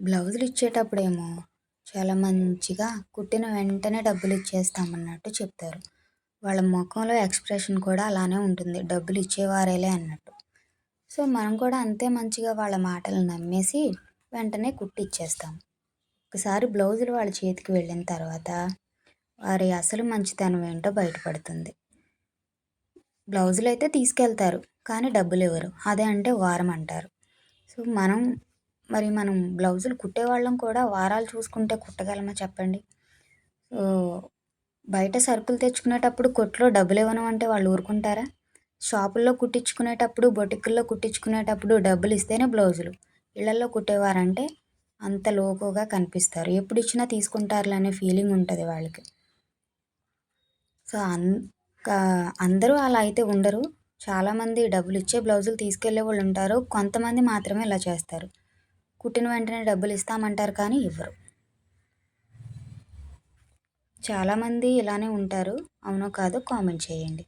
బ్లౌజులు ఇచ్చేటప్పుడేమో చాలా మంచిగా కుట్టిన వెంటనే డబ్బులు ఇచ్చేస్తామన్నట్టు చెప్తారు. వాళ్ళ ముఖంలో ఎక్స్ప్రెషన్ కూడా అలానే ఉంటుంది. డబ్బులు ఇచ్చేవారేలే అన్నట్టు. సో మనం కూడా అంతే మంచిగా వాళ్ళ మాటలు నమ్మేసి వెంటనే కుట్టి ఇచ్చేస్తాం. ఒకసారి బ్లౌజులు వాళ్ళ చేతికి వెళ్ళిన తర్వాత వారి అసలు మంచితనం ఏంటో బయటపడుతుంది. బ్లౌజులు అయితే తీసుకెళ్తారు కానీ డబ్బులు ఇవ్వరు. అదే అంటే వారం అంటారు సో మనం మరి మనం బ్లౌజులు కుట్టేవాళ్ళం కూడా వారాలు చూసుకుంటే కుట్టగలమా చెప్పండి? సో బయట సరుకులు తెచ్చుకునేటప్పుడు కొట్లో డబ్బులు ఇవ్వను అంటే వాళ్ళు ఊరుకుంటారా? షాపుల్లో కుట్టించుకునేటప్పుడు బొటిక్కుల్లో కుట్టించుకునేటప్పుడు డబ్బులు ఇస్తేనే బ్లౌజులు. ఇళ్ళల్లో కుట్టేవారంటే అంత లోకుగా కనిపిస్తారు. ఎప్పుడు ఇచ్చినా తీసుకుంటారులే అనే ఫీలింగ్ ఉంటుంది వాళ్ళకి. సో అన్ అందరూ అలా అయితే ఉండరు. చాలామంది డబ్బులు ఇచ్చే బ్లౌజులు తీసుకెళ్ళే వాళ్ళు ఉంటారు. కొంతమంది మాత్రమే ఇలా చేస్తారు. కుట్టిన వెంటనే డబ్బులు ఇస్తామంటారు కానీ ఇవ్వరు. చాలామంది ఇలానే ఉంటారు. అవునో కాదో కామెంట్ చేయండి.